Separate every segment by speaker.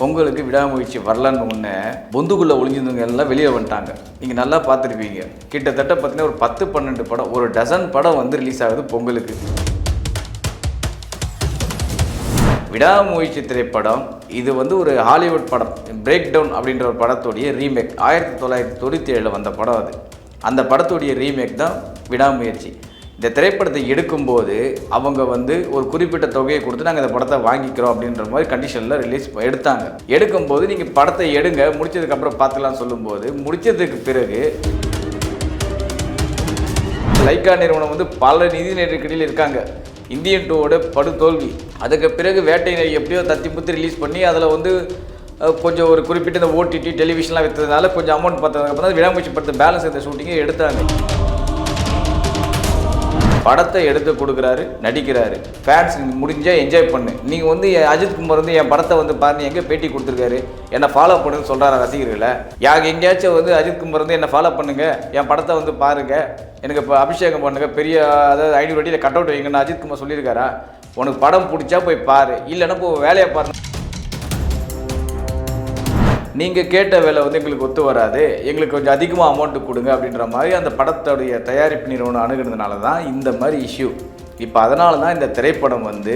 Speaker 1: பொங்கலுக்கு விடாமுயற்சி வரலன்னு ஒன்று பொந்துக்குள்ளே ஒளிஞ்சிருந்தவங்க எல்லாம் வெளியே வந்துட்டாங்க. நீங்கள் நல்லா பார்த்துருப்பீங்க. கிட்டத்தட்ட பார்த்தீங்கன்னா ஒரு பத்து பன்னெண்டு படம் ஒரு டசன் படம் வந்து ரிலீஸ் ஆகுது பொங்கலுக்கு. விடாமுயற்சி திரைப்படம் இது வந்து ஒரு ஹாலிவுட் படம் பிரேக் டவுன் அப்படின்ற ஒரு படத்துடைய ரீமேக் ஆயிரத்தி தொள்ளாயிரத்தி தொண்ணூற்றி ஏழில் வந்த படம் அது. அந்த படத்துடைய ரீமேக் தான் விடாமுயற்சி. இந்த திரைப்படத்தை எடுக்கும்போது அவங்க வந்து ஒரு குறிப்பிட்ட தொகையை கொடுத்து நாங்கள் இந்த படத்தை வாங்கிக்கிறோம் அப்படின்ற மாதிரி கண்டிஷனில் ரிலீஸ் எடுத்தாங்க. எடுக்கும்போது நீங்கள் படத்தை எடுங்க முடிச்சதுக்கப்புறம் பார்த்துக்கலாம் சொல்லும்போது முடிச்சதுக்கு பிறகு லைக்கா நிறுவனம் வந்து பல நிதி நெருக்கடியில் இருக்காங்க. இந்தியன் டூவோட படுதோல்வி அதுக்கு பிறகு வேட்டையினை எப்படியோ தத்தி புத்தி ரிலீஸ் பண்ணி அதில் வந்து கொஞ்சம் ஒரு குறிப்பிட்ட இந்த ஓடிடி டெலிவிஷன்லாம் விற்றதுனால கொஞ்சம் அமௌண்ட் பார்த்ததுக்கப்புறம் தான் விடாமுயற்சி படத்தை பேலன்ஸ் இந்த ஷூட்டிங்கை எடுத்தாங்க. படத்தை எடுத்து கொடுக்குறாரு நடிக்கிறாரு. ஃபேன்ஸ் முடிஞ்சால் என்ஜாய் பண்ணு. நீங்கள் வந்து என் அஜித் குமார் வந்து என் படத்தை வந்து பாருங்க எங்கே பேட்டி கொடுத்துருக்காரு. என்னை ஃபாலோ பண்ணுன்னு சொல்கிறாரு ரசிகர்களை யார் எங்கேயாச்சும் வந்து அஜித் குமார் வந்து என்னை ஃபாலோ பண்ணுங்க. என் படத்தை வந்து பாருங்க. எனக்கு இப்போ அபிஷேகம் பண்ணுங்க. பெரிய அதாவது ஐநூறு அடியில் கட் அவுட் வைங்கன்னு அஜித் குமார் சொல்லியிருக்காரா? உனக்கு படம் பிடிச்சா போய் பாரு. இல்லைன்னா போ வேலையை பாருங்க நீங்கள் கேட்ட வேலை வந்து எங்களுக்கு ஒத்து வராது. எங்களுக்கு கொஞ்சம் அதிகமாக அமௌண்ட்டு கொடுங்க அப்படின்ற மாதிரி அந்த படத்துடைய தயாரிப்பு நிறுவனம் அணுகுனதுனால தான் இந்த மாதிரி இஷ்யூ இப்போ அதனால தான் இந்த திரைப்படம் வந்து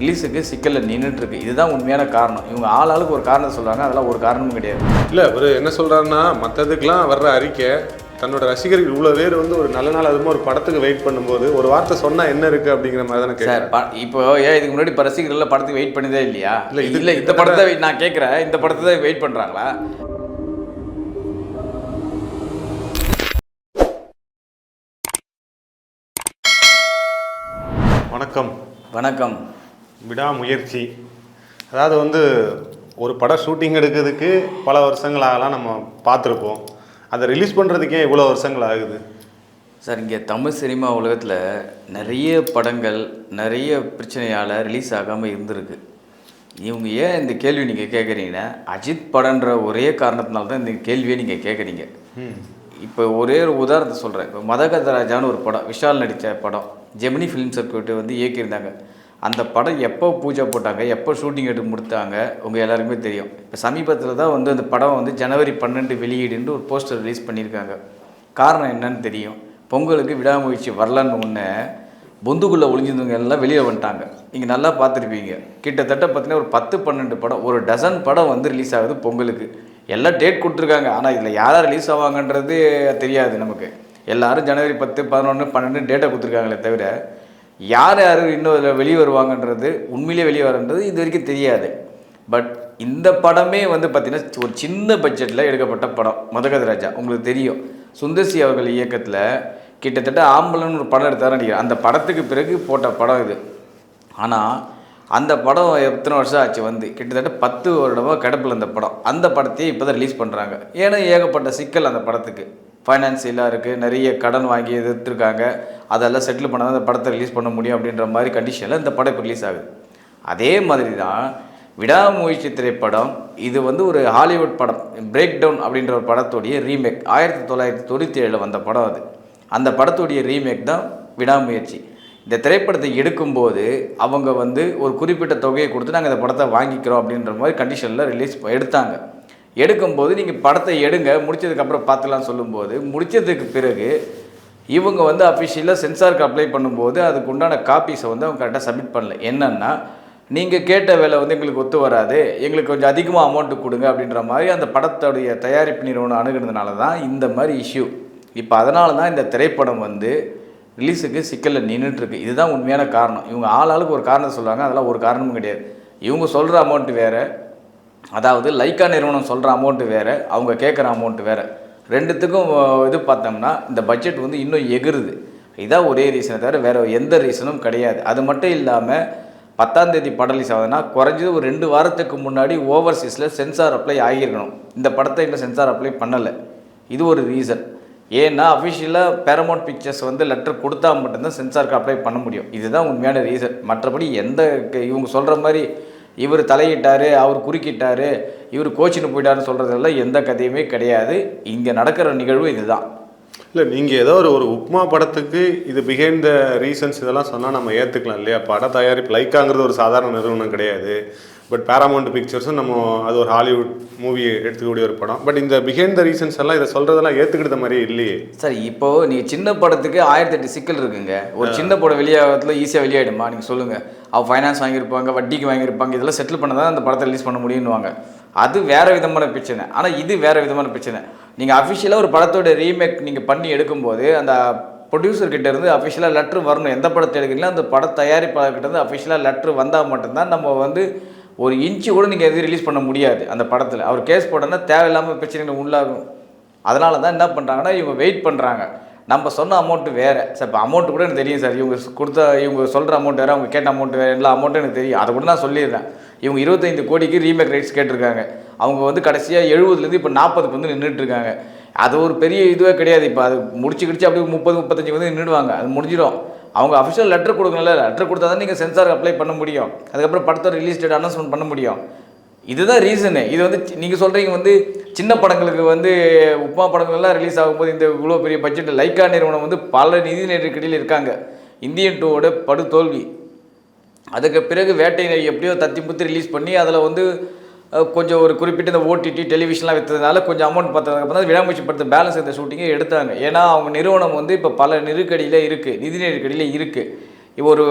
Speaker 1: ரிலீஸுக்கு சிக்கலில் நின்றுட்டுருக்கு இதுதான் உண்மையான காரணம். இவங்க ஆள் ஆளுக்கு ஒரு காரணம் சொல்கிறாங்க அதெல்லாம் ஒரு காரணமும் கிடையாது.
Speaker 2: இல்லை ஒரு என்ன சொல்கிறாருன்னா மற்றதுக்கெலாம் வர்ற அறிக்கை தன்னோட ரசிகர்கள் இவ்வளோ பேர் வந்து ஒரு நல்ல நாள் அதுமா ஒரு படத்துக்கு வெயிட் பண்ணும்போது ஒரு வார்த்தை சொன்னால் என்ன இருக்குது அப்படிங்கிற மாதிரி தானே
Speaker 1: சார் இப்போ ஏன் இதுக்கு முன்னாடி இப்போ ரசிகர்கள் படத்துக்கு வெயிட் பண்ணதே இல்லையா?
Speaker 2: இல்ல, இது-
Speaker 1: இல்லை இந்த படத்தை நான் கேட்குறேன் இந்த படத்தை தான் வெயிட் பண்ணுறாங்களா
Speaker 2: வணக்கம்.
Speaker 1: வணக்கம்.
Speaker 2: விடாமுயற்சி. அதாவது வந்து ஒரு படம் ஷூட்டிங் எடுக்கிறதுக்கு பல வருஷங்கள் ஆகலாம் நம்ம பார்த்துருப்போம். அதை ரிலீஸ் பண்ணுறதுக்கே இவ்வளோ வருஷங்கள் ஆகுது.
Speaker 1: சார் இங்கே தமிழ் சினிமா உலகத்தில் நிறைய படங்கள் நிறைய பிரச்சனையால் ரிலீஸ் ஆகாமல் இருந்திருக்கு. இவங்க ஏன் இந்த கேள்வி நீங்கள் கேட்குறீங்கன்னா அஜித் படன்ற ஒரே காரணத்தினால தான் இந்த கேள்வியை நீங்கள் கேட்குறீங்க இப்போ ஒரே ஒரு உதாரணத்தை சொல்கிறேன் இப்போ மதகதராஜான்னு ஒரு படம் விஷால் நடித்த படம் ஜெமினி ஃபிலிம் சர்க்கியூட் வந்து இயக்கியிருந்தாங்க. அந்த படம் எப்போ பூஜை போட்டாங்க எப்போ ஷூட்டிங் எடுத்து முடித்தாங்க உங்கள் எல்லாருக்குமே தெரியும். இப்போ சமீபத்தில் தான் வந்து அந்த படம் வந்து ஜனவரி பன்னெண்டு வெளியீடுன்னு ஒரு போஸ்டர் ரிலீஸ் பண்ணியிருக்காங்க. காரணம் என்னன்னு தெரியும். பொங்கலுக்கு விடாமுயற்சி வரலான்னு ஒன்று பொந்துக்குள்ளே ஒளிஞ்சிருந்தவங்க எல்லாம் வெளியே வந்துட்டாங்க. நீங்கள் நல்லா பார்த்துருப்பீங்க. கிட்டத்தட்ட பார்த்தீங்கன்னா ஒரு பத்து பன்னெண்டு படம் ஒரு டசன் படம் வந்து ரிலீஸ் ஆகுது பொங்கலுக்கு. எல்லாம் டேட் கொடுத்துருக்காங்க. ஆனால் இதில் யாராக ரிலீஸ் ஆவாங்கன்றது தெரியாது நமக்கு. எல்லாரும் ஜனவரி பத்து பதினொன்று பன்னெண்டு டேட்டை கொடுத்துருக்காங்களே தவிர யார் யார் இன்னும் இதில் வெளியே வருவாங்கன்றது உண்மையிலேயே வெளியே வரன்றது இது வரைக்கும் தெரியாது. பட் இந்த படமே வந்து பார்த்திங்கன்னா ஒரு சின்ன பட்ஜெட்டில் எடுக்கப்பட்ட படம் மதகதராஜா உங்களுக்கு தெரியும். சுந்தர்சி அவர்கள் இயக்கத்தில் கிட்டத்தட்ட ஆம்பளன்னு ஒரு படம் எடுத்தார் நினைக்கிறேன். அந்த படத்துக்கு பிறகு போட்ட படம் இது. ஆனால் அந்த படம் எத்தனை வருஷம் ஆச்சு வந்து? கிட்டத்தட்ட பத்து வருடமாக கிடப்பில் அந்த படம். அந்த படத்தையே இப்போ தான் ரிலீஸ் பண்ணுறாங்க ஏன்னா ஏகப்பட்ட சிக்கல் அந்த படத்துக்கு. ஃபைனான்சியலாக இருக்குது நிறைய கடன் வாங்கி எதிர்த்துருக்காங்க அதெல்லாம் செட்டில் பண்ணால் அந்த படத்தை ரிலீஸ் பண்ண முடியும் அப்படின்ற மாதிரி கண்டிஷனில் இந்த படம் இப்போ ரிலீஸ் ஆகுது. அதே மாதிரி தான் விடாமுயற்சி திரைப்படம் இது வந்து ஒரு ஹாலிவுட் படம் பிரேக் டவுன் அப்படின்ற ஒரு படத்துடைய ரீமேக் ஆயிரத்தி தொள்ளாயிரத்தி தொண்ணூற்றி ஏழில் வந்த படம் அது. அந்த படத்துடைய ரீமேக் தான் விடாமுயற்சி. இந்த திரைப்படத்தை எடுக்கும்போது அவங்க வந்து ஒரு குறிப்பிட்ட தொகையை கொடுத்து நாங்கள் இந்த படத்தை வாங்கிக்கிறோம் அப்படின்ற மாதிரி கண்டிஷனில் ரிலீஸ் எடுத்தாங்க. எடுக்கும்போது நீங்கள் படத்தை எடுங்க முடிச்சதுக்கப்புறம் பார்த்துலாம் சொல்லும்போது முடிச்சதுக்கு பிறகு இவங்க வந்து அஃபிஷியலாக சென்சாருக்கு அப்ளை பண்ணும்போது அதுக்கு உண்டான காப்பீஸை வந்து அவங்க கரெக்டாக சப்மிட் பண்ணல. என்னென்னா நீங்கள் கேட்ட வேலை வந்து எங்களுக்கு ஒத்து வராது எங்களுக்கு கொஞ்சம் அதிகமாக அமௌண்ட்டு கொடுங்க அப்படின்ற மாதிரி அந்த படத்துடைய தயாரிப்பு நிறுவனம் அணுகுனதுனால தான் இந்த மாதிரி இஷ்யூ இப்போ அதனால தான் இந்த திரைப்படம் வந்து ரிலீஸுக்கு சிக்கலில் நின்றுட்டுருக்கு இதுதான் உண்மையான காரணம். இவங்க ஆள் ஆளுக்கு ஒரு காரணம் சொல்லுவாங்க அதெல்லாம் ஒரு காரணமும் கிடையாது. இவங்க சொல்கிற அமௌண்ட்டு வேறு அதாவது லைக்கா நிறுவனம் சொல்கிற அமௌண்ட்டு வேறு அவங்க கேட்குற அமௌண்ட்டு வேறு. ரெண்டுத்துக்கும் இது பார்த்தோம்னா இந்த பட்ஜெட் வந்து இன்னும் எகிருது. இதான் ஒரே ரீசனை தவிர வேறு எந்த ரீசனும் கிடையாது. அது மட்டும் இல்லாமல் பத்தாம் தேதி படம் ரிலீஸ் ஆகுதுன்னா குறைஞ்சது ஒரு ரெண்டு வாரத்துக்கு முன்னாடி ஓவர்சீஸில் சென்சார் அப்ளை ஆகியிருக்கணும். இந்த படத்தை இன்னும் சென்சார் அப்ளை பண்ணலை. இது ஒரு ரீசன் ஏன்னா அஃபிஷியலாக பேரமௌண்ட் பிக்சர்ஸ் வந்து லெட்டர் கொடுத்தா மட்டும்தான் சென்சாருக்கு அப்ளை பண்ண முடியும். இதுதான் உண்மையான ரீசன் மற்றபடி எந்த க- இவங்க சொல்கிற மாதிரி இவர் தலையிட்டார் அவர் குறுக்கிட்டார் இவர் கோச்சின்னு போயிட்டாருன்னு சொல்கிறதெல்லாம் எந்த கதையுமே கிடையாது. இங்கே நடக்கிற நிகழ்வு இதுதான்.
Speaker 2: இல்லை நீங்கள் ஏதோ ஒரு ஒரு உப்மா படத்துக்கு இது பிஹைண்ட் த ரீசன்ஸ் இதெல்லாம் சொன்னால் நம்ம ஏற்றுக்கலாம் இல்லையா? பட தயாரிப்பு லைக்காங்கிறது ஒரு சாதாரண நிறுவனம் கிடையாது. பட் பேராமௌண்ட் பிக்சர்ஸும் நம்ம அது ஒரு ஹாலிவுட் மூவி எடுத்துக்கூடிய ஒரு படம். பட் இந்த பிஹைண்ட் த ரீசன்ஸ் எல்லாம் இதை சொல்கிறதெல்லாம் ஏற்றுக்கிட்ட மாதிரி இல்லையே.
Speaker 1: சார் இப்போ நீங்கள் சின்ன படத்துக்கு ஆயிரத்தி எட்டு சிக்கல் இருக்குங்க. ஒரு சின்ன படம் வெளியாகத்துல ஈஸியாக வெளியாயிடுமா? நீங்கள் சொல்லுங்கள் அவள் ஃபைனான்ஸ் வாங்கியிருப்பாங்க வட்டிக்கு வாங்கியிருப்பாங்க இதெல்லாம் செட்டில் பண்ண தான் அந்த படத்தை ரிலீஸ் பண்ண முடியும்னுவாங்க. அது வேற விதமான பிரச்சனை. ஆனால் இது வேற விதமான பிரச்சனை. நீங்கள் அஃபிஷியலாக ஒரு படத்தோட ரீமேக் நீங்கள் பண்ணி எடுக்கும்போது அந்த ப்ரொடியூசர் கிட்ட இருந்து அஃபிஷியலாக லெட்ரு வரணும். எந்த படத்தை எடுக்கிறீங்களோ அந்த பட தயாரிப்பாளர்கிட்ட இருந்து அஃபிஷியலாக லெட்ரு வந்தால் மட்டும்தான் நம்ம வந்து ஒரு இன்ச்சு கூட நீங்கள் எதுவும் ரிலீஸ் பண்ண முடியாது அந்த படத்தில். அவர் கேஸ் போட்டோன்னா தேவையில்லாமல் பிரச்சனைகள் உள்ளாகும். அதனால தான் என்ன பண்ணுறாங்கன்னா இவங்க வெயிட் பண்ணுறாங்க நம்ம சொன்ன அமௌண்ட்டு வேறு. சார் இப்போ அமௌண்ட் கூட எனக்கு தெரியும் சார் இவங்க கொடுத்த இவங்க சொல்கிற அமௌண்ட் வேறு அவங்க கேட்ட அமௌண்ட் வேறு எல்லா அமௌண்ட்டும் எனக்கு தெரியும். அதை கூட நான் சொல்லிடுறேன். இவங்க இருபத்தைந்து கோடிக்கு ரீமேக் ரைட்ஸ் கேட்டிருக்காங்க. அவங்க வந்து கடைசியாக எழுபதுலேருந்து இப்போ நாற்பதுக்கு வந்து நின்றுட்டுருக்காங்க அது ஒரு பெரிய இதுவே கிடையாது. இப்போ அது முடிச்சு கிடிச்சு அப்படியே முப்பது முப்பத்தஞ்சு வந்து நின்றுடுவாங்க அது முடிஞ்சிடும். அவங்க அஃபிஷியல் லெட்டர் கொடுக்கணும்ல லெட்டர் கொடுத்தா தான் நீங்கள் சென்சார் அப்ளை பண்ண முடியும். அதுக்கப்புறம் படத்தை ரிலீஸ் டேட் அனௌன்ஸ்மெண்ட் பண்ண முடியும். இதுதான் ரீசனு இது வந்து நீங்கள் சொல்கிறீங்க வந்து சின்ன படங்களுக்கு வந்து உப்மா படங்கள்லாம் ரிலீஸ் ஆகும்போது இந்த இவ்வளோ பெரிய பட்ஜெட் லைக்கா நிறுவனம் வந்து பல நிதி நெருக்கடியில் இருக்காங்க. இந்தியன் டூவோட படு தோல்வி அதுக்கு பிறகு வேட்டையை எப்படியோ தத்தி முத்தி ரிலீஸ் பண்ணி அதில் வந்து கொஞ்சம் ஒரு குறிப்பிட்ட இந்த ஓடிடி டெலிவிஷன்லாம் விற்றதுனால கொஞ்சம் அமௌண்ட் பார்த்ததுக்கப்புறம் தான் விடாமுயற்சி படத்தை பேலன்ஸ் இந்த ஷூட்டிங்கை எடுத்தாங்க. ஏன்னா அவங்க நிறுவனம் வந்து இப்போ பல நெருக்கடியில் இருக்குது நிதி நெருக்கடியில் இருக்குது இப்போ ஒரு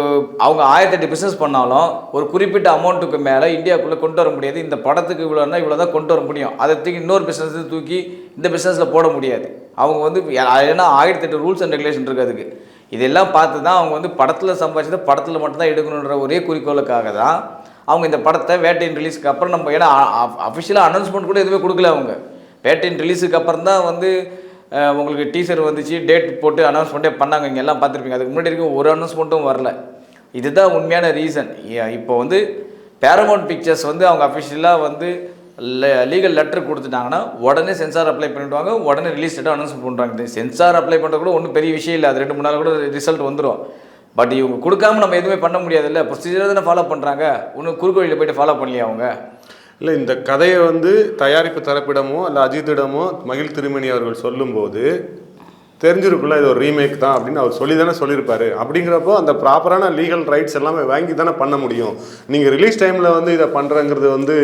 Speaker 1: அவங்க ஆயிரத்தெட்டு பிஸ்னஸ் பண்ணாலும் ஒரு குறிப்பிட்ட அமௌண்ட்டுக்கு மேலே இந்தியாவுக்குள்ளே கொண்டு வர முடியாது. இந்த படத்துக்கு இவ்வளோனா இவ்வளோ தான் கொண்டு வர முடியும். அதை தூக்கி இன்னொரு பிஸ்னஸ் தூக்கி இந்த பிஸ்னஸில் போட முடியாது. அவங்க வந்து ஏன்னா ஆயிரத்தெட்டு ரூல்ஸ் அண்ட் ரெகுலேஷன் இருக்குது அதுக்கு. இதெல்லாம் பார்த்து தான் அவங்க வந்து படத்தில் சம்பாதிச்சதை படத்தில் மட்டும்தான் எடுக்கணுன்ற ஒரே குறிக்கோளுக்காக தான் அவங்க இந்த படத்தை வேட்டையின் ரிலீஸ்க்கு அப்புறம் நம்ம ஏன்னா அஃபிஷியலாக அனௌன்ஸ்மெண்ட் கூட எதுவுமே கொடுக்கல அவங்க. வேட்டையின் ரிலீஸுக்கு அப்புறம் தான் வந்து உங்களுக்கு டீசர் வந்துச்சு டேட் போட்டு அனௌன்ஸ்மெண்ட்டே பண்ணாங்க. இங்கே எல்லாம் பார்த்துருப்பீங்க. அதுக்கு முன்னாடி இருக்கும் ஒரு அனௌன்ஸ்மெண்ட்டும் வரல. இதுதான் உண்மையான ரீசன் இப்போ வந்து பேரமௌண்ட் பிக்சர்ஸ் வந்து அவங்க அஃபிஷியலாக வந்து லீகல் லெட்டர் கொடுத்துட்டாங்கன்னா உடனே சென்சார் அப்ளை பண்ணிவிடுவாங்க உடனே ரிலீஸ் டேட்டை அனௌன்ஸ் பண்ணுறாங்க சென்சார் அப்ளை பண்ணுறது கூட ஒன்றும் பெரிய விஷயம் இல்லை. அது ரெண்டு மூணு நாள் கூட ரிசல்ட் வந்துடும் பட் இவங்க கொடுக்காம நம்ம எதுவுமே பண்ண முடியாதுல்ல. ப்ரொசீஜர் தானே ஃபாலோ பண்ணுறாங்க ஒன்றும் குறுக்கு வழியில் போயிட்டு ஃபாலோ பண்ணலையா அவங்க?
Speaker 2: இல்லை இந்த கதையை வந்து தயாரிப்பு தரப்பிடமோ இல்லை அஜித்திடமோ மகிழ் திருமணி அவர்கள் சொல்லும்போது தெரிஞ்சிருக்குல்ல இது ஒரு ரீமேக் தான் அப்படின்னு அவர் சொல்லி தானே சொல்லியிருப்பாரு. அப்படிங்கிறப்போ அந்த ப்ராப்பரான லீகல் ரைட்ஸ் எல்லாமே வாங்கி தானே பண்ண முடியும். நீங்கள் ரிலீஸ் டைமில் வந்து இதை பண்ணுறங்கிறது வந்து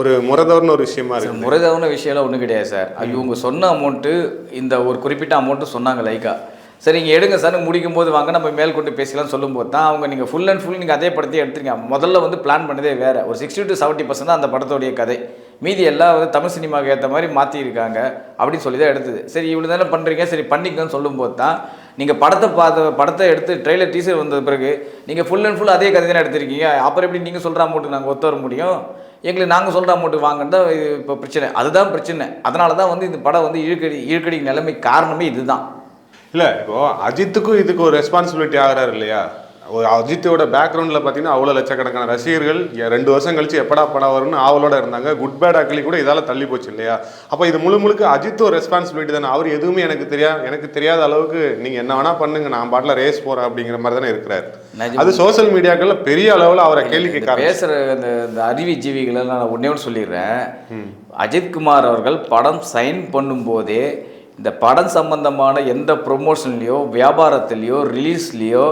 Speaker 2: ஒரு முறதவர்னு ஒரு விஷயமா இருக்கு.
Speaker 1: முறைதவன விஷயம்லாம் ஒன்றும் கிடையாது சார். இவங்க சொன்ன அமௌண்ட்டு இந்த ஒரு குறிப்பிட்ட அமௌண்ட்டு சொன்னாங்க லைக்கா சரி நீங்கள் எடுங்க சார் முடிக்கும் போது வாங்க நம்ம மேல் கொண்டு பேசிக்கலாம் சொல்லும்போது தான் அவங்க நீங்கள் ஃபுல் அண்ட் ஃபுல் நீங்கள் அதே படத்தையும் எடுத்துருங்க முதல்ல வந்து பிளான் பண்ணதே வேறு. ஒரு சிக்ஸ்டி டு செவன்ட்டி பர்சன்ட் தான் அந்த படத்தோடைய கதை. மீதி எல்லாம் வந்து தமிழ் சினிமாவுக்கு ஏற்ற மாதிரி மாற்றிருக்காங்க அப்படின்னு சொல்லி தான் எடுத்தது. சரி இவ்வளோ தானே பண்ணுறீங்க சரி பண்ணிக்கன்னு சொல்லும்போது தான் நீங்கள் படத்தை பார்த்த படத்தை எடுத்து ட்ரெய்லர் டீசர் வந்த பிறகு நீங்கள் ஃபுல் அண்ட் ஃபுல் அதே கதை தானே எடுத்திருக்கீங்க. அப்புறம் எப்படி நீங்கள் சொல்கிற அமௌண்ட்டு நாங்கள் ஒத்து வர முடியும்? எங்களுக்கு நாங்கள் சொல்கிற அமௌண்ட்டு வாங்கன்னு தான் இது இப்போ பிரச்சனை. அதுதான் பிரச்சனை. அதனால தான் வந்து இந்த படம் வந்து இழுக்கடி இழுக்கடி நிலைமை காரணமே இதுதான்.
Speaker 2: இல்லை இப்போ அஜித்துக்கும் இதுக்கு ஒரு ரெஸ்பான்சிபிலிட்டி ஆகிறாரு இல்லையா? ஒரு அஜித்தோட பேக்ரவுண்டில் பார்த்தீங்கன்னா அவ்வளோ லட்சக்கணக்கான ரசிகர்கள் ரெண்டு வருஷம் கழிச்சு எப்படா படம் வரும்னு ஆவலோட இருந்தாங்க. குட் பேட் அக்லி கூட இதால் தள்ளி போச்சு இல்லையா? அப்போ இது முழு முழுக்க அஜித் ஒரு ரெஸ்பான்சிபிலிட்டி தானே. அவர் எதுவுமே எனக்கு தெரியா எனக்கு தெரியாத அளவுக்கு நீங்கள் என்ன வேணா பண்ணுங்க நான் பாட்டில் ரேஸ் போகிறேன் அப்படிங்கிற மாதிரி தானே இருக்கிறாரு. அது சோஷியல் மீடியாக்கள்ல பெரிய அளவில் அவரை கேள்வி கேட்க.
Speaker 1: பேசுகிற அந்த இந்த அறிவி ஜீவிகளை நான் ஒன்றே ஒன்று சொல்லிடுறேன். அஜித்குமார் அவர்கள் படம் சைன் பண்ணும்போதே இந்த படம் சம்பந்தமான எந்த ப்ரொமோஷன்லேயோ வியாபாரத்திலையோ ரிலீஸ்லேயோ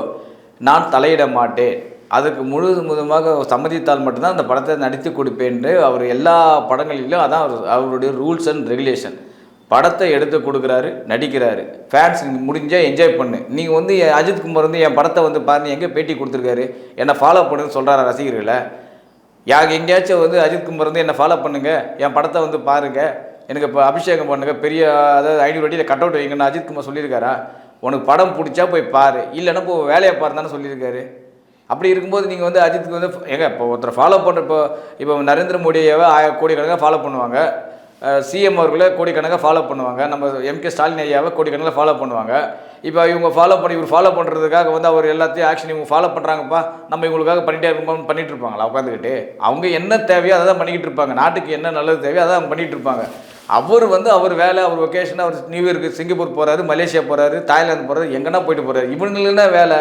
Speaker 1: நான் தலையிட மாட்டேன். அதுக்கு முழு முழுமாக சம்மதித்தால் மட்டும்தான் அந்த படத்தை நடித்து கொடுப்பேன்னு அவர் எல்லா படங்களிலும் அதான் அவர் அவருடைய ரூல்ஸ் அண்ட் ரெகுலேஷன் படத்தை எடுத்து கொடுக்குறாரு நடிக்கிறாரு. ஃபேன்ஸ் முடிஞ்சால் என்ஜாய் பண்ணு. நீங்கள் வந்து என் அஜித் குமார் வந்து என் படத்தை வந்து பாருங்க எங்கே பேட்டி கொடுத்துருக்காரு? என்னை ஃபாலோ பண்ணுன்னு சொல்கிறாரு ரசிகர்களை யாக எங்கேயாச்சும் வந்து அஜித் குமார் வந்து என்னை ஃபாலோ பண்ணுங்கள் என் படத்தை வந்து பாருங்கள் எனக்கு இப்போ அபிஷேகம் பண்ணுங்க பெரிய அதாவது ஐநூறு அடியில் கட் அவுட் வைங்கன்னு அஜித் குமார் சொல்லியிருக்காரா? உனக்கு படம் பிடிச்சா போய் பாரு. இல்லைன்னா இப்போ வேலையை பாரு தானே சொல்லியிருக்காரு. அப்படி இருக்கும்போது நீங்கள் வந்து அஜித்துக்கு வந்து எங்க இப்போ ஒருத்தர் ஃபாலோ பண்ணுற இப்போ இப்போ நரேந்திர மோடியவை ஆய கோடிக்கணக்காக ஃபாலோ பண்ணுவாங்க. சிஎம் அவர்களை கோடிக்கணக்காக ஃபாலோ பண்ணுவாங்க. நம்ம எம்கே ஸ்டாலின் ஐயாவை கோடிக்கணக்கில் ஃபாலோ பண்ணுவாங்க. இப்போ இவங்க ஃபாலோ பண்ணி இவர் ஃபாலோ பண்ணுறதுக்காக வந்து அவர் எல்லாத்தையும் ஆக்ஷன் இவங்க ஃபாலோ பண்ணுறாங்கப்பா நம்ம இவங்களுக்காக பண்ணிட்டே இருக்கோம் பண்ணிட்டு இருப்பாங்களா உட்காந்துக்கிட்டு? அவங்க என்ன தேவையோ அதை தான் பண்ணிக்கிட்டு இருப்பாங்க. நாட்டுக்கு என்ன நல்லது தேவையோ அதை அவங்க பண்ணிகிட்டு இருப்பாங்க. அவர் வந்து அவர் வேலை அவர் ஒகேஷன் அவர் நியூ சிங்கப்பூர் போகிறாரு மலேசியா போகிறாரு தாய்லாந்து போகிறாரு எங்கன்னா போயிட்டு போகிறாரு இவங்களுக்கு என்ன வேலை?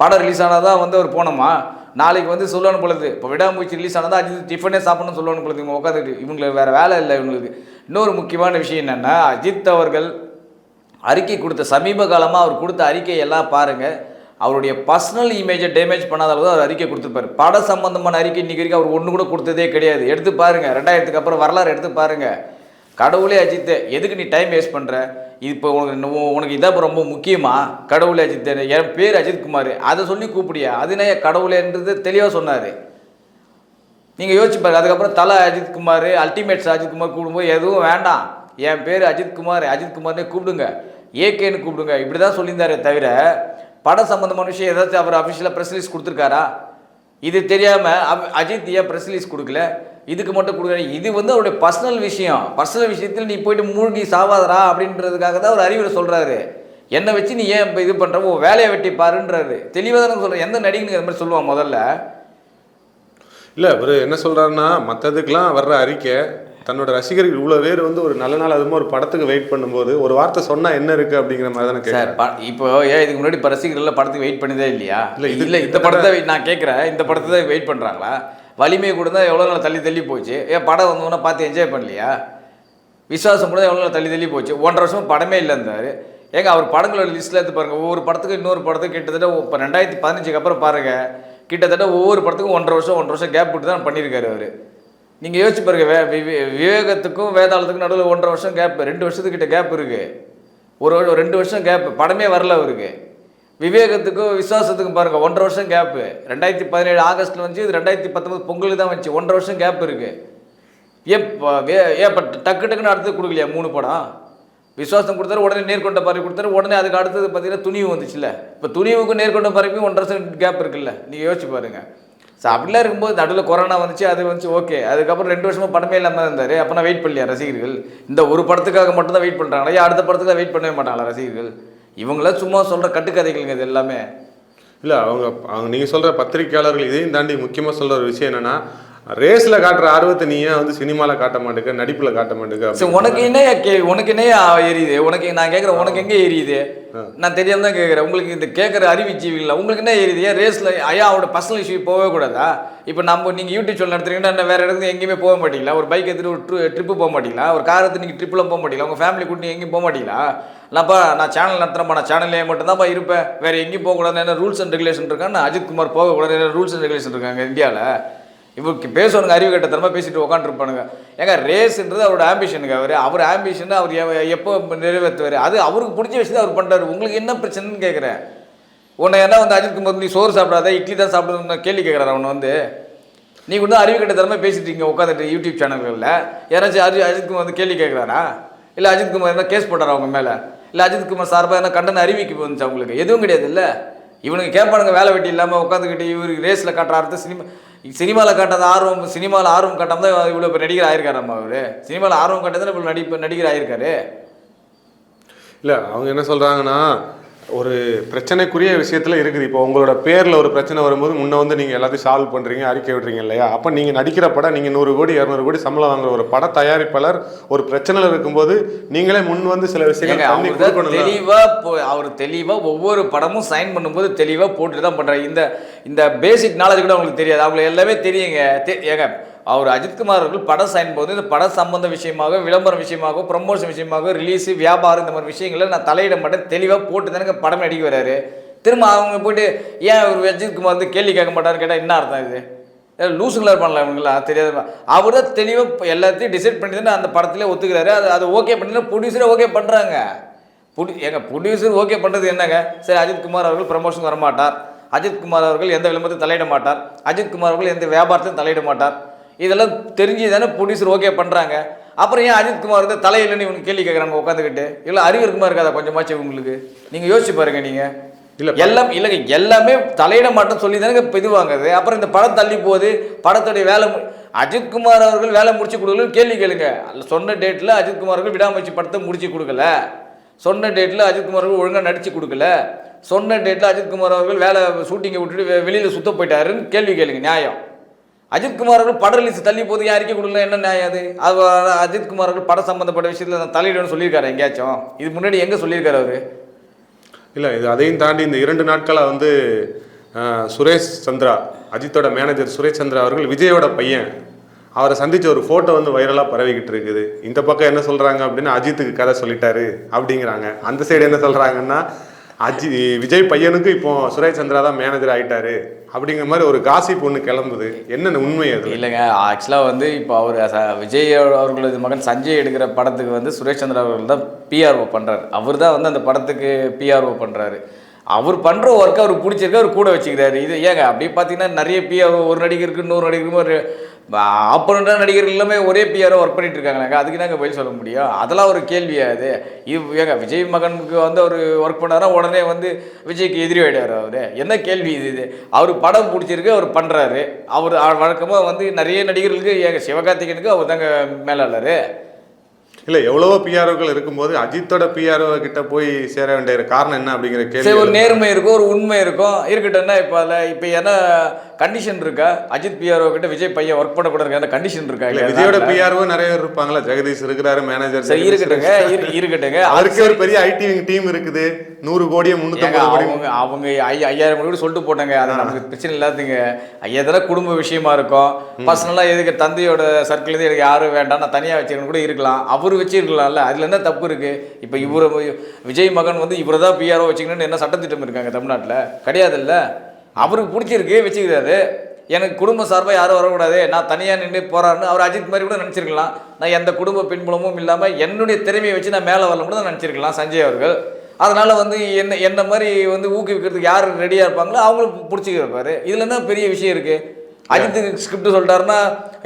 Speaker 1: படம் ரிலீஸ் ஆனால் தான் வந்து அவர் போனோமா நாளைக்கு வந்து சொல்லணும் பொழுது இப்போ விடாமூச்சி ரிலீஸ் ஆனால் தான் அஜித் டிஃபனே சாப்பிடணும் சொல்லணும் பொழுது இவங்க உட்காந்துட்டு இவங்களுக்கு வேறு வேலை இல்லை இவங்களுக்கு. இன்னொரு முக்கியமான விஷயம் என்னென்னா அஜித் அவர்கள் அறிக்கை கொடுத்த சமீப காலமாக அவர் கொடுத்த அறிக்கை எல்லாம் பாருங்கள் அவருடைய பர்சனல் இமேஜை டேமேஜ் பண்ணாத அளவு அவர் அறிக்கை கொடுத்துருப்பாரு. பட சம்பந்தமான அறிக்கை இன்றைக்கி வரைக்கும் அவர் ஒன்று கூட கொடுத்ததே கிடையாது. எடுத்து பாருங்கள் ரெண்டாயிரத்துக்கு அப்புறம் வரலாறு எடுத்து பாருங்கள் கடவுளே அஜித் எதுக்கு நீ டைம் வேஸ்ட் பண்ணுற இப்போ உனக்கு உனக்கு இதான் ரொம்ப முக்கியமாக கடவுளே அஜித் என் பேர் அஜித் குமார் அதை சொல்லி கூப்பிடியா அதுனே கடவுளேன்றது தெளிவாக சொன்னார். நீங்கள் யோசிச்சு பாருங்க அதுக்கப்புறம் தலை அஜித் குமார் அல்டிமேட்ஸ் அஜித்குமார் கூப்பிடும்போது எதுவும் வேண்டாம். என் பேர் அஜித்குமார் அஜித்குமார்னே கூப்பிடுங்க. ஏகேன்னு கூப்பிடுங்க. இப்படி தான் சொல்லியிருந்தாரே தவிர பட சம்மந்தமான விஷயம் ஏதாச்சும் அவர் அஃபிஷியலாக ப்ரெஸ் ரிலீஸ் கொடுத்துருக்காரா? இது தெரியாமல் அஜித் ஏன் ப்ரெஸ் ரிலீஸ் கொடுக்கல? இதுக்கு மட்டும் கொடுக்குற இது வந்து அவருடைய பர்சனல் விஷயம். பர்சனல் விஷயத்தில் நீ போயிட்டு மூழ்கி சாவாதரா அப்படின்றதுக்காக தான் அவர் அறிவுரை சொல்கிறாரு என்னை வச்சு நீ ஏன் இப்போ இது பண்ணுற உன் வேலையை வெட்டி பாருன்றாரு. தெளிவாக தானே சொல்கிறேன் எந்த நடிகனுக்கு அது மாதிரி சொல்லுவான் முதல்ல?
Speaker 2: இல்ல இவர் என்ன சொல்றாருன்னா மற்றதுக்கெல்லாம் வர்ற அறிக்கை தன்னோட ரசிகர்கள் இவ்வளவு பேர் வந்து ஒரு நல்ல நாள் அதுமா ஒரு படத்துக்கு வெயிட் பண்ணும்போது ஒரு வார்த்தை சொன்னா என்ன இருக்கு அப்படிங்கிற மாதிரி தானே
Speaker 1: சார் இப்போ ஏன் இதுக்கு முன்னாடி இப்போ ரசிகர்கள் படத்துக்கு வெயிட் பண்ணதே இல்லையா?
Speaker 2: இல்ல, இது
Speaker 1: இல்லை இந்த படத்தை நான் கேட்குறேன் இந்த படத்தை தான் வெயிட் பண்ணுறாங்களா வலிமை கூட தான் எவ்வளோ நாள் தள்ளி தள்ளி போச்சு. ஏன் படம் வந்தோன்னா பார்த்து என்ஜாய் பண்ணலையா? விசுவாசம் கூட எவ்வளோ நாள் தள்ளி தள்ளி போச்சு. ஒன்றரை வருஷம் படமே இல்லைந்தார் ஏங்க அவர் படங்களோட லிஸ்ட்டில் எடுத்து பாருங்க. ஒவ்வொரு படத்துக்கு இன்னொரு படத்துக்கு கிட்டத்தட்ட இப்போ ரெண்டாயிரத்தி பதினஞ்சுக்கு அப்புறம் பாருங்கள் கிட்டத்தட்ட ஒவ்வொரு படத்துக்கும் ஒன்றரை வருஷம் ஒன்றரை வருஷம் கேப் விட்டு தான் பண்ணியிருக்காரு அவர். நீங்கள் யோசிச்சு பாருங்க வே விவே- விவேகத்துக்கும் வேதாளத்துக்கும் நடுவில் ஒன்றரை வருஷம் கேப் ரெண்டு வருஷத்துக்கிட்ட கேப் இருக்குது ஒரு ஒரு ரெண்டு வருஷம் கேப் படமே வரல அவருக்கு. விவேகத்துக்கும் விசுவாசத்துக்கும் பாருங்க ஒன்றரை வருஷம் கேப்பு ரெண்டாயிரத்தி பதினேழு ஆகஸ்ட்ல வந்துச்சு இது ரெண்டாயிரத்தி பத்தொன்பது பொங்கலுக்கு தான் வந்துச்சு ஒன்றரை வருஷம் கேப் இருக்கு. ஏன் ப- வே- ஏன் பட் டக்கு டக்குன்னு அடுத்தது கொடுக்கலையா மூணு படம்? விசுவாசம் கொடுத்தாரு உடனே நேர்கொண்ட பறவை கொடுத்தாரு உடனே அதுக்கு அடுத்தது பார்த்தீங்கன்னா துணிவு வந்துச்சுல்ல. இப்போ துணிவுக்கும் நேர்கொண்ட பார்வைக்கும் ஒன்றரை வருஷம் கேப் இருக்குல்ல நீங்கள் யோசிச்சு பாருங்க. ஸோ அப்படிலாம் இருக்கும்போது நடுவில் கொரோனா வந்துச்சு அது வந்துச்சு ஓகே அதுக்கப்புறம் ரெண்டு வருஷமாக படமே இல்லாமல் இருந்தார் அப்போ நான் வெயிட் பண்ணலையா ரசிகர்கள்? இந்த ஒரு படத்துக்காக மட்டும் தான் வெயிட் பண்ணுறாங்களா ஏன் அடுத்த படத்துக்கு வெயிட் பண்ணவே மாட்டாங்களா ரசிகர்கள்? இவங்களாம் சும்மா சொல்கிற கட்டுக்கதைகள்ங்க இது எல்லாமே.
Speaker 2: இல்லை அவங்க அவங்க நீங்கள் சொல்கிற பத்திரிக்கையாளர்கள் இதையும் தாண்டி முக்கியமாக சொல்கிற ஒரு விஷயம் என்னென்னா ரேஸ்ல காட்டுற ஆர்வத்தை நீ ஏன் வந்து சினிமால காட்ட மாட்டேங்க? நடிப்புல காட்ட மாட்டேங்க
Speaker 1: சரி உனக்கு என்ன கே உனக்கு என்ன எரியுது? உனக்கு நான் கேட்குறேன் உனக்கு எங்கே எரியுது? நான் தெரியாம தான் கேட்குறேன் உங்களுக்கு இந்த கேட்குற அறிவிச்சீவிங்களா உங்களுக்கு என்ன எரியுது? ஏன் ரேஸில் ஐயா அவரோட பர்சனல் இஷ்யூ போகவே கூடாதா? இப்போ நம்ம நீங்கள் யூடியூப் சேனல் நடத்துறீங்கன்னா வேறு இடத்துக்கு எங்கேயுமே போக மாட்டீங்களா? ஒரு பைக் எடுத்துட்டு ஒரு ட்ரு ட்ரிப்பு போக மாட்டீங்களா? ஒரு கார் எடுத்து நீங்கள் ட்ரிப்பில் போக மாட்டீங்களா? உங்கள் ஃபேமிலி கூட்டி எங்கேயும் போக மாட்டீங்களா? நான்ப்பா நான் சேனல் நடத்துகிறேன்ப்பா நான் சேனல்லே மட்டும்தான்ப்பா இருப்பேன். வேறு எங்கேயும் போகக்கூடாது என்ன ரூல்ஸ் அண்ட் ரெகுலேஷன் இருக்கான்னு அஜித் குமார் போகக்கூடாது என்ன ரூல்ஸ் அண்ட் ரெகுலேஷன் இருக்காங்க இந்தியாவில் இவருக்கு பேசுவானுங்க அறிவு கட்டத்தனமா பேசிட்டு உட்காந்துருப்பானுங்க ஏங்க ரேஸ்ன்றது அவரோட ஆம்பிஷனுங்க அவர். அவர் ஆம்பிஷன் அவர் எப்போ நிறைவேற்றுவார் அது அவருக்கு பிடிச்ச விஷயத்தை அவர் பண்ணுறாரு உங்களுக்கு என்ன பிரச்சனைன்னு கேட்குறேன் உன்னை என்ன வந்து அஜித் குமார் நீ சோறு சாப்பிடாத இட்லி தான் சாப்பிடணும்னு கேள்வி கேட்குறாரு அவனை வந்து. நீ கொண்டு அறிவு கட்ட திறமை பேசிட்டீங்க உட்காந்துட்டு யூடியூப் சேனல்களில் யாராச்சும் அஜி அஜித் குமார் வந்து கேள்வி கேட்குறாரா இல்லை அஜித் குமார் என்ன கேஸ் போட்டாரா அவங்க மேலே? இல்லை அஜித் குமார் சார்பாக என்ன கண்டன அறிவிக்கு வந்துச்சு அவங்களுக்கு எதுவும் கிடையாது இல்லை இவனுக்கு கேட்பானுங்க வேலை வெட்டி இல்லாமல் உட்காந்துக்கிட்டு இவருக்கு ரேஸில் காட்டுற அர்த்தம் சினிமா சினிமாவில் காட்டாத ஆர்வம் சினிமாவில் ஆர்வம் காட்டாமல் தான் இவ்வளோ இப்போ நடிகர் ஆயிருக்காராம்மா அவர். சினிமாவில் ஆர்வம் காட்டாதான் இவ்வளோ நடிப்பு நடிகர் ஆயிருக்காரு.
Speaker 2: இல்லை அவங்க என்ன சொல்கிறாங்கன்னா ஒரு பிரச்சனைக்குரிய விஷயத்துல இருக்குது. இப்போ உங்களோட பேர்ல ஒரு பிரச்சனை வரும்போது முன்ன வந்து நீங்க எல்லாத்தையும் சால்வ் பண்றீங்க அறிக்கை விடுறீங்க இல்லையா? அப்ப நீங்க நடிக்கிற படம் நீங்க நூறு கோடி இரநூறு கோடி சம்பளம் வாங்குற ஒரு பட தயாரிப்பாளர் ஒரு பிரச்சனையில இருக்கும்போது நீங்களே முன் வந்து சில விஷயங்கள் பண்ணி
Speaker 1: அவர் தான்
Speaker 2: கொடுக்கணும்ல.
Speaker 1: தெளிவா போ- அவர் தெளிவா ஒவ்வொரு படமும் சைன் பண்ணும்போது தெளிவா போட்டு தான் பண்றாரு. இந்த இந்த பேசிக் நாலேஜ் கூட அவங்களுக்கு தெரியாது. அவங்களுக்கு எல்லாமே தெரியுங்க. ஏங்க அவர் அஜித்குமார் அவர்கள் படம் சைன் போது இந்த பட சம்பந்த விஷயமாக விளம்பரம் விஷயமாக ப்ரமோஷன் விஷயமாக ரிலீஸ் வியாபாரம் இந்த மாதிரி விஷயங்களை நான் தலையிட மாட்டேன் தெளிவாக போட்டு தானே படம் நடிக்க வர்றாரு. திரும்ப அவங்க போயிட்டு ஏன் அவர் அஜித்குமார் வந்து கேள்வி கேட்க மாட்டார்னு கேட்டால் என்ன அர்த்தம் இது? லூசுங்களாக லூசுங்களா இருப்பாங்களா இவங்களா? தெரியாத அவர் தான் தெளிவாக எல்லாத்தையும் டிசைட் பண்ணி தானே அந்த படத்திலே ஒத்துக்கிறாரு. அது அது ஓகே பண்ணினா ப்ரொடியூசரே ஓகே பண்ணுறாங்க புடி எங்கள் ப்ரொடியூசர் ஓகே பண்ணுறது என்னங்க? சரி அஜித்குமார் அவர்கள் ப்ரமோஷன் வரமாட்டார். அஜித்குமார் அவர்கள் எந்த விளம்பரத்தையும் தலையிட மாட்டார். அஜித்குமார் அவர்கள் எந்த வியாபாரத்தையும் தலையிட மாட்டார். இதெல்லாம் தெரிஞ்சு தானே ப்ரொடியூசர் ஓகே பண்ணுறாங்க அப்புறம் ஏன் அஜித்குமார் வந்து தலையில்லைன்னு இவங்க கேள்வி கேட்குறாங்க உட்காந்துக்கிட்டு? இல்லை அறிவு இருக்குமா இருக்காதா கொஞ்சமாச்சு உங்களுக்கு? நீங்கள் யோசிச்சு பாருங்க நீங்கள்
Speaker 2: இல்ல,
Speaker 1: எல்லாம் இல்லைங்க எல்லாமே தலையிட மாட்டேன்னு சொல்லி தானே இப்போ இது வாங்குது அப்புறம் இந்த படம் தள்ளி போகுது படத்துடைய வேலை அஜித்குமார் அவர்கள் வேலை முடிச்சு கொடுக்கலன்னு கேள்வி கேளுங்க. சொன்ன டேட்டில் அஜித்குமார் அவர்கள் விடாமுயற்சி படத்தை முடிச்சு கொடுக்கல. சொன்ன டேட்டில் அஜித்குமார் அவர்கள் ஒழுங்காக நடிச்சு கொடுக்கல. சொன்ன டேட்டில் அஜித்குமார் அவர்கள் வேலை ஷூட்டிங்கை விட்டுட்டு வெளியில சுத்த போயிட்டாருன்னு கேள்வி கேளுங்க நியாயம். அஜித்குமார் அவர்கள் பட ரிலீஸ் தள்ளி போது ஏன் அறிக்கை கொடுக்கல? என்ன நியாயம் அது? அது அஜித்குமார் அவர்கள் படம் சம்மந்தப்பட்ட விஷயத்தில் நான் தலையிடணும்னு சொல்லியிருக்காரு எங்கேயாச்சும்? இது முன்னாடி எங்கே சொல்லியிருக்காரு அவர்?
Speaker 2: இல்லை இது அதையும் தாண்டி இந்த இரண்டு நாட்களாக வந்து சுரேஷ் சந்திரா அஜித்தோட மேனேஜர் சுரேஷ் சந்திரா அவர்கள் விஜயோட பையன் அவரை சந்தித்த ஒரு ஃபோட்டோ வந்து வைரலாக பரவிக்கிட்டு இருக்குது. இந்த பக்கம் என்ன சொல்கிறாங்க அப்படின்னா அஜித்துக்கு கதை சொல்லிட்டாரு அப்படிங்கிறாங்க. அந்த சைடு என்ன சொல்கிறாங்கன்னா அஜி விஜய் பையனுக்கு இப்போ சுரேஷ் சந்திரா தான் மேனேஜர் ஆகிட்டாரு அப்படிங்கிற மாதிரி ஒரு காசி பொண்ணு கிளம்புது. என்ன உண்மை அது?
Speaker 1: இல்லைங்க ஆக்சுவலாக வந்து இப்போ அவர் விஜய் அவர்களது மகன் சஞ்சய் எடுக்கிற படத்துக்கு வந்து சுரேஷ் சந்திரா அவர்கள் தான் பிஆர்ஓ பண்ணுறாரு அவர் தான் வந்து அந்த படத்துக்கு பிஆர்ஓ பண்ணுறாரு அவர் பண்ணுற ஒர்க்கை அவர் பிடிச்சிருக்கு அவர் கூட வச்சுக்கிறாரு. இது ஏங்க அப்படி பார்த்தீங்கன்னா நிறைய பிஆர்ஓ ஒரு நடிகருக்கு இன்னொரு நடிகருக்கு ஒரு ஆப்போனண்டான நடிகர்கள் எல்லாமே ஒரே பிஆர்ஓ ஒர்க் பண்ணிட்டு இருக்காங்களாங்க அதுக்கு நாங்கள் பதில் சொல்ல முடியும்? அதெல்லாம் ஒரு கேள்வியா அது இது ஏங்க விஜய் மகனுக்கு வந்து அவர் ஒர்க் பண்ணாரா உடனே வந்து விஜய்க்கு எதிரி ஆயிடுவார் அவர்? என்ன கேள்வி இது இது? அவர் படம் பிடிச்சிருக்கு அவர் பண்ணுறாரு அவர் வழக்கமாக வந்து நிறைய நடிகர்களுக்கு ஏங்க சிவகார்த்திகனுக்கு அவர் தாங்க மேலாளர்.
Speaker 2: இல்ல எவ்வளவோ பிஆர்ஓக்கள் இருக்கும்போது அஜித்தோட பிஆர்ஓ கிட்ட போய் சேர வேண்டிய காரணம் என்ன அப்படிங்கிற கேள்வி
Speaker 1: ஒரு நேர்மை இருக்கும் ஒரு உண்மை இருக்கும். இருக்கட்டும்னா இப்போ அதில் இப்போ என்ன கண்டிஷன் இருக்கா? அஜித் பிஆர்ஓ கிட்ட விஜய் பையன் ஒர்க் பண்ணக்கூடாது அந்த கண்டிஷன் இருக்கா?
Speaker 2: இல்ல? விஜயோட பிஆர்ஓ நிறைய பேர் இருப்பாங்களா ஜெகதீஷ் இருக்கிறாரு மேனேஜர்
Speaker 1: சரி இருக்கட்டுங்க இரு- இருக்கட்டுங்க.
Speaker 2: அவருக்கு ஒரு பெரிய ஐடி டீம் இருக்குது. நூறு கோடியே முன்னூத்தி கோடி.
Speaker 1: அவங்க அவங்க ஐயாயிரம் கோடி கூட சொல்லிட்டு போட்டாங்க. அது நமக்கு பிரச்சனை இல்லாதீங்க. எதனா குடும்ப விஷயமா இருக்கும். பர்சனலாக எதுக்கு தந்தையோட சர்க்கிள் இது எனக்கு யாரும் வேண்டாம் நான் தனியாக வச்சுக்கணும் கூட இருக்கலாம். அவர் வச்சிருக்கலாம்ல. அதில் என்ன தப்பு இருக்கு? இப்போ இவரு விஜய் மகன் வந்து இவரை தான் பிஆர்ஓ வச்சுக்கணும்னு என்ன சட்டத்திட்டம் இருக்காங்க தமிழ்நாட்டில்? கிடையாதுல்ல? அவருக்கு பிடிச்சிருக்கு வச்சுக்கிறாரு. எனக்கு குடும்ப சார்பாக யாரும் வரக்கூடாது. நான் தனியாக நின்று போகிறாருன்னு அவர் அஜித் மாதிரி கூட நினச்சிருக்கலாம். நான் எந்த குடும்ப பின்புலமும் இல்லாமல் என்னுடைய திறமையை வச்சு நான் மேலே வரல கூட நினச்சிருக்கலாம் சஞ்சய் அவர்கள். அதனால் வந்து என்ன என்ன மாதிரி வந்து ஊக்குவிக்கிறதுக்கு யார் ரெடியாக இருப்பாங்களோ அவங்களுக்கு பிடிச்சிக்கிறப்பாரு இதில் என்ன பெரிய விஷயம் இருக்குது அஜித்துக்கு ஸ்கிரிப்ட் சொல்லிட்டாருன்னா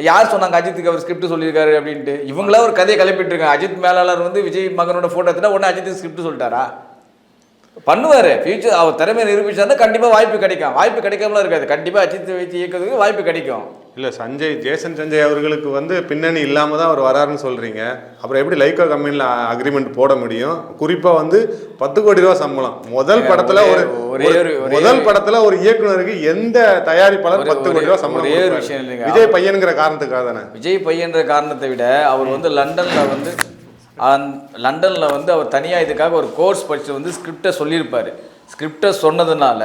Speaker 1: யார் சொன்னாங்க அஜித்துக்கு அவர் ஸ்கிரிப்ட் சொல்லியிருக்காரு அப்படின்ட்டு? இவங்களா ஒரு கதையை கிளப்பிட்டு இருக்காங்க. அஜித் மேலாளர் வந்து விஜய் மகனோட ஃபோட்டோ எடுத்துட்டா உடனே அஜித்துக்கு ஸ்கிரிப்ட் சொல்லிட்டாரா? பண்ணுவார். ஃபியூச்சர் அவர் திறமையை நிரூபிச்சாருன்னா கண்டிப்பாக வாய்ப்பு கிடைக்கும். வாய்ப்பு கிடைக்காமலாம் இருக்காது. கண்டிப்பாக அஜித் வச்சு இயக்கிறதுக்கு வாய்ப்பு கிடைக்கும்.
Speaker 2: இல்ல சஞ்சய் ஜேசன் சஞ்சய் அவர்களுக்கு வந்து பின்னணி இல்லாம தான் அவர் வராருன்னு சொல்றீங்க. அப்புறம் எப்படி லைக்கா கம்பெனில அக்ரிமெண்ட் போட முடியும்? குறிப்பா வந்து பத்து கோடி ரூபாய் சம்பளம். முதல் படத்துல ஒரு
Speaker 1: ஒரே ஒரு-
Speaker 2: முதல் படத்துல ஒரு இயக்குனருக்கு எந்த தயாரிப்பாளர் பத்து கோடி ரூபாய் சம்பளம்
Speaker 1: ஒரே ஒரு? விஷயம் இல்லைங்க.
Speaker 2: விஜய் பையனுங்கிற காரணத்துக்காக தானே?
Speaker 1: விஜய் பையன்ற காரணத்தை விட அவர் வந்து லண்டனில் வந்து லண்டனில் வந்து அவர் தனியாக இதுக்காக ஒரு கோர்ஸ் படித்து வந்து ஸ்கிரிப்டை சொல்லியிருப்பார். ஸ்கிரிப்டை சொன்னதுனால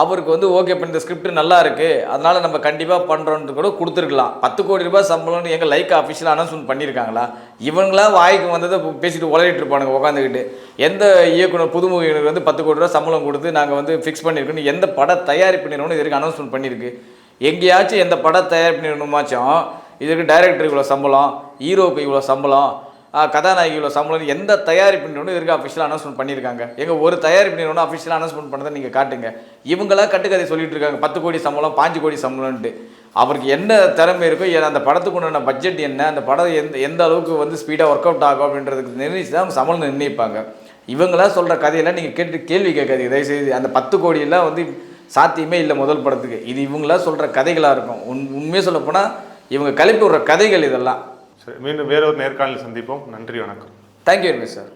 Speaker 1: அவருக்கு வந்து ஓகே இப்போ இந்த ஸ்கிரிப்ட் நல்லா இருக்குது அதனால் நம்ம கண்டிப்பாக பண்ணுறோன்ட்டு கூட கொடுத்துருக்கலாம். பத்து கோடி ரூபாய் சம்பளம்னு எங்கள் லைக் அஃபிஷியல் அனௌன்ஸ்மெண்ட் பண்ணியிருக்காங்களா? இவங்களா வாய்க்கு வந்ததை பேசிட்டு உலகிட்டு இருப்பானுங்க உட்காந்துக்கிட்டு எந்த இயக்குனர் புதுமுக இயக்குனர் வந்து பத்து கோடி ரூபா சம்பளம் கொடுத்து நாங்கள் வந்து ஃபிக்ஸ் பண்ணியிருக்கோன்னு எந்த பட தயாரிப்பு நிறுவனம் இது வரைக்கும் அனௌன்ஸ்மெண்ட் பண்ணியிருக்கு? எங்கேயாச்சும் எந்த பட தயாரிப்பு நிறுவனமாச்சும் இதுக்கு டைரக்டருக்கு இவ்வளோ சம்பளம் ஹீரோக்கு இவ்வளோ சம்பளம் கதாநாயகியோட சம்பளம் எந்த தயாரிப்பு நிறுவனம் இதற்கு அஃபிஷியலாக அனௌன்ஸ்மெண்ட் பண்ணியிருக்காங்க? எங்கள் ஒரு தயாரிப்பு நிறுவனம் அஃபிஷியலாக அனௌன்ஸ்மெண்ட் பண்ணதை நீங்கள் காட்டுங்க. இவங்களா கட்டுக்கதை சொல்லிட்டு இருக்காங்க. பத்து கோடி சம்பளம் பாஞ்சு கோடி சம்பளம்ன்ட்டு. அவருக்கு என்ன திறமை இருக்கோ அந்த படத்துக்கு உண்டான பட்ஜெட் என்ன அந்த படம் எந்த எந்த அளவுக்கு வந்து ஸ்பீடாக ஒர்க் அவுட் ஆகும் அப்படின்றதுக்கு நிர்ணயிச்சு தான் சம்பளம் நிர்ணயிப்பாங்க. இவங்களா சொல்கிற கதையெல்லாம் நீங்கள் கேட்டு கேள்வி கேட்காதீங்க. தயவுசெய்து அந்த பத்து கோடியெல்லாம் வந்து சாத்தியமே இல்லை முதல் படத்துக்கு. இது இவங்களா சொல்கிற கதைகளாக இருக்கும். உண் உண்மையாக சொல்லப்போனால் இவங்க கிளப்பி விடுற கதைகள் இதெல்லாம்.
Speaker 2: சரி, மீண்டும் வேறொரு நேர்காணல் சந்திப்போம். நன்றி வணக்கம்.
Speaker 1: Thank you sir